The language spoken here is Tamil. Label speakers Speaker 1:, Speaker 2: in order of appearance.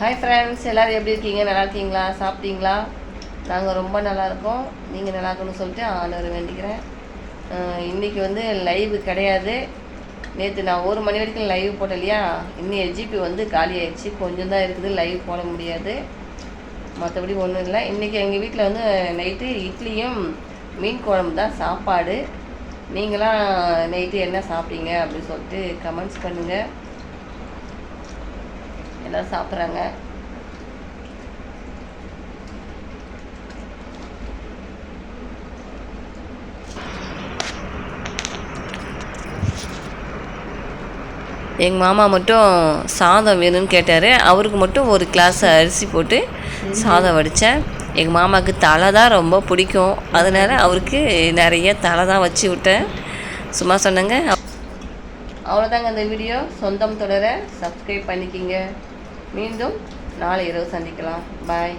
Speaker 1: ஹாய் ஃப்ரெண்ட்ஸ் எல்லோரும் எப்படி இருக்கீங்க நல்லா இருக்கீங்களா சாப்பிட்டீங்களா நாங்கள் ரொம்ப நல்லா இருக்கோம் நீங்கள் நல்லா இருக்கணும்னு சொல்லிட்டு ஆளுநர் வேண்டிக்கிறேன் இன்றைக்கி வந்து லைவ் கிடையாது நேற்று நான் ஒரு மணி வரைக்கும் லைவ் போட்டேன் இல்லையா இன்னும் ஜிபி வந்து காலி ஆயிடுச்சு கொஞ்சம் தான் இருக்குது லைவ் போட முடியாது மற்றபடி ஒன்றும் இல்லை இன்றைக்கி எங்கள் வீட்டில் வந்து நைட்டு இட்லியும் மீன் குழம்பு தான் சாப்பாடு நீங்களாம் நைட்டு என்ன சாப்பிட்டீங்க அப்படின்னு சொல்லிட்டு கமெண்ட்ஸ் பண்ணுங்கள் எல்லாம் சாப்பிட்றாங்க
Speaker 2: எங்கள் மாமா மட்டும் சாதம் வேணும்னு கேட்டார் அவருக்கு மட்டும் ஒரு கிளாஸ் அரிசி போட்டு சாதம் வடித்தேன் எங்கள் மாமாவுக்கு தலை தான் ரொம்ப பிடிக்கும் அதனால் அவருக்கு நிறைய தலை தான் வச்சு விட்டேன் சும்மா சொன்னேங்க
Speaker 1: அவ்வளோதாங்க அந்த வீடியோ சொந்தம் தொடர சப்ஸ்கிரைப் பண்ணிக்கிங்க மீண்டும் நாளை இரவு சந்திக்கலாம் பாய்